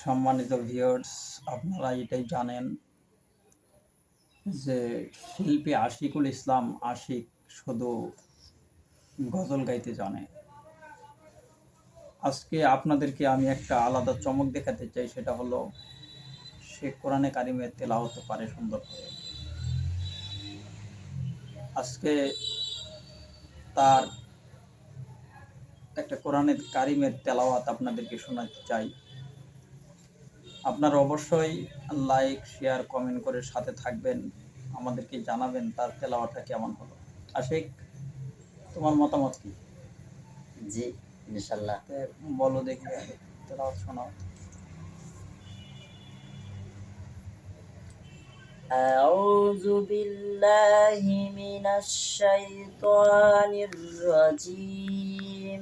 সম্মানিত ভিউয়ার্স আপনারা এটাই জানেন যে শিল্পী আশিকুল ইসলাম আশিক শুধু গজল গাইতে জানে। আজকে আপনাদেরকে আমি একটা আলাদা চমক দেখাতে চাই, সেটা হলো সে কোরআনে কারিমের তেলা হতে পারে সুন্দর করে। আজকে তার একটা কোরআনের কারিমের তেলাওয়াত আপনাদেরকে শোনাতে চাই। আপনারা অবশ্যই লাইক শেয়ার কমেন্ট করে সাথে থাকবেন আমাদেরকে জানাবেন তার তেলাওয়াতটা কেমন হলো আশিক তোমার মতামত কি জি ইনশাল্লাহ তে বলো দেখি তেলাওয়াত শোনাও أعوذ بالله من الشيطان الرجيم